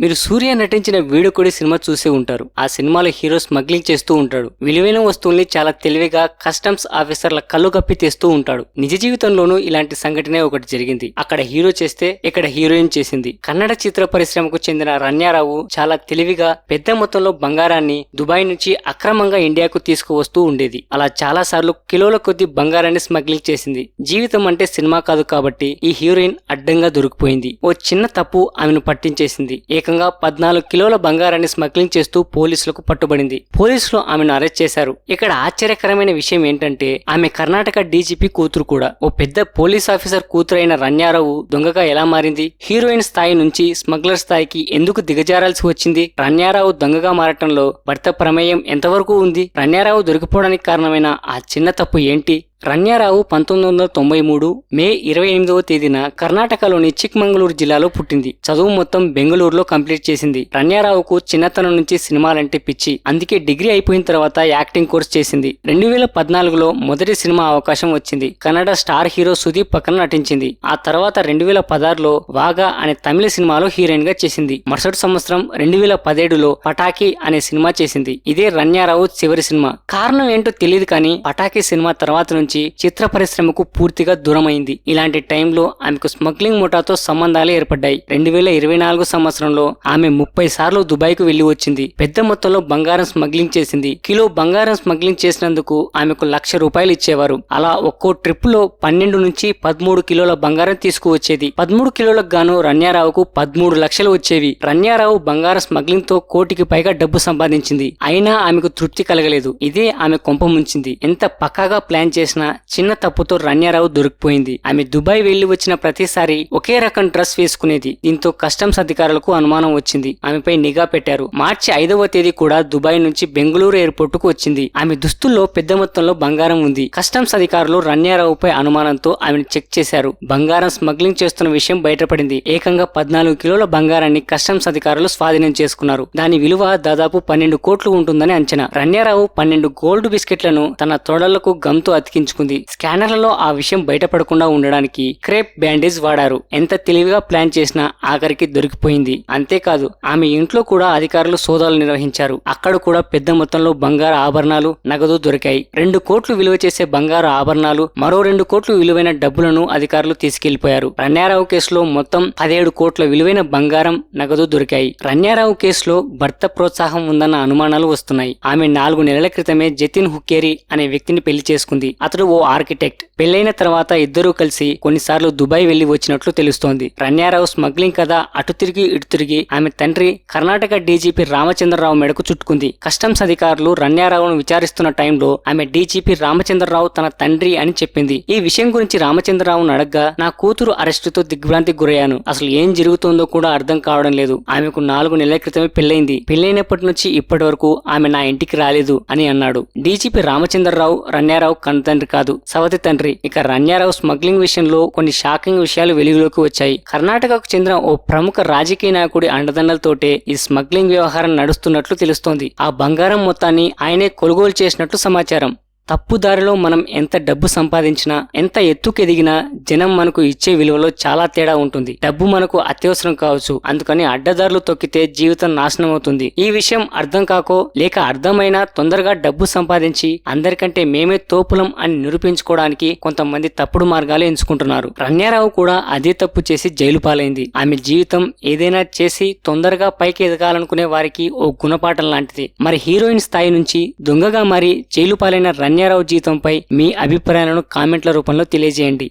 మీరు సూర్య నటించిన వీడుకొడి సినిమా చూసే ఉంటారు. ఆ సినిమాలో హీరో స్మగ్లింగ్ చేస్తూ ఉంటాడు. విలువైన వస్తువుల్ని చాలా తెలివిగా కస్టమ్స్ ఆఫీసర్ల కళ్ళు కప్పి తెస్తూ ఉంటాడు. నిజ జీవితంలోనూ ఇలాంటి సంఘటనే ఒకటి జరిగింది. అక్కడ హీరో చేస్తే ఇక్కడ హీరోయిన్ చేసింది. కన్నడ చిత్ర పరిశ్రమకు చెందిన రన్యారావు చాలా తెలివిగా పెద్ద మొత్తంలో బంగారాన్ని దుబాయ్ నుంచి అక్రమంగా ఇండియాకు తీసుకువస్తూ ఉండేది. అలా చాలా సార్లు కిలోల కొద్ది బంగారాన్ని స్మగ్లింగ్ చేసింది. జీవితం అంటే సినిమా కాదు కాబట్టి ఈ హీరోయిన్ అడ్డంగా దొరికిపోయింది. ఓ చిన్న తప్పు ఆమెను పట్టించేసింది. ఏకంగా పద్నాలుగు కిలోల బంగారాన్ని స్మగ్లింగ్ చేస్తూ పోలీసులకు పట్టుబడింది. పోలీసులు ఆమెను అరెస్ట్ చేశారు. ఇక్కడ ఆశ్చర్యకరమైన విషయం ఏంటంటే ఆమె కర్ణాటక డీజీపీ కూతురు కూడా. ఓ పెద్ద పోలీస్ ఆఫీసర్ కూతురు అయిన రన్యారావు దొంగగా ఎలా మారింది? హీరోయిన్ స్థాయి నుంచి స్మగ్లర్ స్థాయికి ఎందుకు దిగజారాల్సి వచ్చింది? రన్యారావు దొంగగా మారటంలో భర్త ప్రమేయం ఎంతవరకు ఉంది? రన్యారావు దొరికిపోవడానికి కారణమైన ఆ చిన్న తప్పు ఏంటి? రన్యారావు పంతొమ్మిది వందల తొంభై మూడు మే ఇరవై ఎనిమిదవ తేదీన కర్ణాటకలోని చిక్మంగళూరు జిల్లాలో పుట్టింది. చదువు మొత్తం బెంగళూరులో కంప్లీట్ చేసింది. రన్యారావుకు చిన్నతనం నుంచి సినిమాలంటే పిచ్చి. అందుకే డిగ్రీ అయిపోయిన తర్వాత యాక్టింగ్ కోర్స్ చేసింది. రెండు వేల పద్నాలుగులో మొదటి సినిమా అవకాశం వచ్చింది. కన్నడ స్టార్ హీరో సుదీప్ పక్కన నటించింది. ఆ తర్వాత రెండు వేల పదహారులో వాగా అనే తమిళ సినిమాలో హీరోయిన్గా చేసింది. మరుసటి సంవత్సరం రెండు వేల పదిహేడులో పటాకి అనే సినిమా చేసింది. ఇదే రన్యారావు చివరి సినిమా. కారణం ఏంటో తెలియదు కానీ పటాకి సినిమా తర్వాత నుంచి చిత్ర పరిశ్రమకు పూర్తిగా దూరమైంది. ఇలాంటి టైంలో ఆమెకు స్మగ్లింగ్ ముఠాతో సంబంధాలు ఏర్పడ్డాయి. రెండు వేల ఇరవై నాలుగు సంవత్సరంలో ఆమె ముప్పై సార్లు దుబాయ్కు వెళ్ళి వచ్చింది. పెద్ద మొత్తంలో బంగారం స్మగ్లింగ్ చేసింది. కిలో బంగారం స్మగ్లింగ్ చేసినందుకు ఆమెకు లక్ష రూపాయలు ఇచ్చేవారు. అలా ఒక్కో ట్రిప్లో పన్నెండు నుంచి పదమూడు కిలోల బంగారం తీసుకువచ్చేది. పదమూడు కిలోలకు గాను రన్యారావుకు పదమూడు లక్షలు వచ్చేవి. రన్యారావు బంగారం స్మగ్లింగ్తో కోటికి పైగా డబ్బు సంపాదించింది. అయినా ఆమెకు తృప్తి కలగలేదు. ఇదే ఆమె కొంప ముంచింది. ఎంత పక్కాగా ప్లాన్ చేసిన చిన్న తప్పుతో రన్యారావు దొరికిపోయింది. ఆమె దుబాయ్ వెళ్ళి వచ్చిన ప్రతిసారి ఒకే రకం డ్రెస్ వేసుకునేది. దీంతో కస్టమ్స్ అధికారులకు అనుమానం వచ్చింది. ఆమెపై నిఘా పెట్టారు. మార్చి ఐదవ తేదీ కూడా దుబాయ్ నుంచి బెంగళూరు ఎయిర్పోర్ట్కు వచ్చింది. ఆమె దుస్తుల్లో పెద్ద మొత్తంలో బంగారం ఉంది. కస్టమ్స్ అధికారులు రన్యారావుపై అనుమానంతో ఆమెను చెక్ చేశారు. బంగారం స్మగ్లింగ్ చేస్తున్న విషయం బయటపడింది. ఏకంగా పద్నాలుగు కిలోల బంగారాన్ని కస్టమ్స్ అధికారులు స్వాధీనం చేసుకున్నారు. దాని విలువ దాదాపు పన్నెండు కోట్లు ఉంటుందని అంచనా. రన్యారావు పన్నెండు గోల్డ్ బిస్కెట్లను తన తొడలకు గమ్తో ఉంచుకుంది స్కానర్లలో ఆ విషయం బయటపడకుండా ఉండడానికి క్రేప్ బ్యాండేజ్ వాడారు. ఎంత తెలివిగా ప్లాన్ చేసినా ఆఖరికి దొరికిపోయింది. అంతేకాదు ఆమె ఇంట్లో కూడా అధికారులు సోదాలు నిర్వహించారు. అక్కడ కూడా పెద్ద మొత్తంలో బంగారు ఆభరణాలు నగదు దొరికాయి. రెండు కోట్లు విలువ చేసే బంగారు ఆభరణాలు మరో రెండు కోట్లు విలువైన డబ్బులను అధికారులు తీసుకెళ్ళిపోయారు. రన్యారావు కేసులో మొత్తం పదిహేడు కోట్ల విలువైన బంగారం నగదు దొరికాయి. రన్యారావు కేసులో భర్త ప్రోత్సాహం ఉందన్న అనుమానాలు వస్తున్నాయి. ఆమె నాలుగు నెలల క్రితమే జతిన్ హుక్కేరి అనే వ్యక్తిని పెళ్ళి చేసుకుంది. అతడు ఓ ఆర్కిటెక్ట్. పెళ్ళైన తర్వాత ఇద్దరూ కలిసి కొన్నిసార్లు దుబాయ్ వెళ్ళి వచ్చినట్లు తెలుస్తోంది. రన్యారావు స్మగ్లింగ్ కథ అటు తిరిగి ఇటు తిరిగి ఆమె తండ్రి కర్ణాటక డీజీపీ రామచంద్రరావు మెడకు చుట్టుకుంది. కస్టమ్స్ అధికారులు రన్యారావును విచారిస్తున్న టైంలో ఆమె డీజీపీ రామచంద్రరావు తన తండ్రి అని చెప్పింది. ఈ విషయం గురించి రామచంద్రరావును అడగ్గా నా కూతురు అరెస్టుతో దిగ్భ్రాంతికి గురయ్యాను. అసలు ఏం జరుగుతుందో కూడా అర్థం కావడం లేదు. ఆమెకు నాలుగు నెలల క్రితమే పెళ్ళైంది పెళ్ళైనప్పటి నుంచి ఇప్పటి వరకు ఆమె నా ఇంటికి రాలేదు అని అన్నాడు. డీజీపీ రామచంద్రరావు రన్యారావు కన్న తండ్రి కాదు. సవతి తండ్రి ఇక రన్యారావు స్మగ్లింగ్ విషయంలో కొన్ని షాకింగ్ విషయాలు వెలుగులోకి వచ్చాయి. కర్ణాటకకు చెందిన ఓ ప్రముఖ రాజకీయ నాయకుడి అండదండలతోటే ఈ స్మగ్లింగ్ వ్యవహారం నడుస్తున్నట్లు తెలుస్తోంది. ఆ బంగారం మొత్తాన్ని ఆయనే కొనుగోలు చేసినట్లు సమాచారం. తప్పుదారిలో మనం ఎంత డబ్బు సంపాదించినా ఎంత ఎత్తుకెదిగినా జనం మనకు ఇచ్చే విలువలో చాలా తేడా ఉంటుంది. డబ్బు మనకు అత్యవసరం కావచ్చు. అందుకని అడ్డదారులు తొక్కితే జీవితం నాశనం అవుతుంది ఈ విషయం అర్థం కాకో లేక అర్థమైనా తొందరగా డబ్బు సంపాదించి అందరికంటే మేమే తోపులం అని నిరూపించుకోవడానికి కొంతమంది తప్పుడు మార్గాలు ఎంచుకుంటున్నారు. రన్యారావు కూడా అదే తప్పు చేసి జైలు పాలైంది. ఆమె జీవితం ఏదైనా చేసి తొందరగా పైకి ఎదగాలనుకునే వారికి ఓ గుణపాఠం లాంటిది. మరి హీరోయిన్ స్థాయి నుంచి దొంగగా మారి జైలు పాలైన కన్యారావు జీవితంపై మీ అభిప్రాయాలను కామెంట్ల రూపంలో తెలియజేయండి.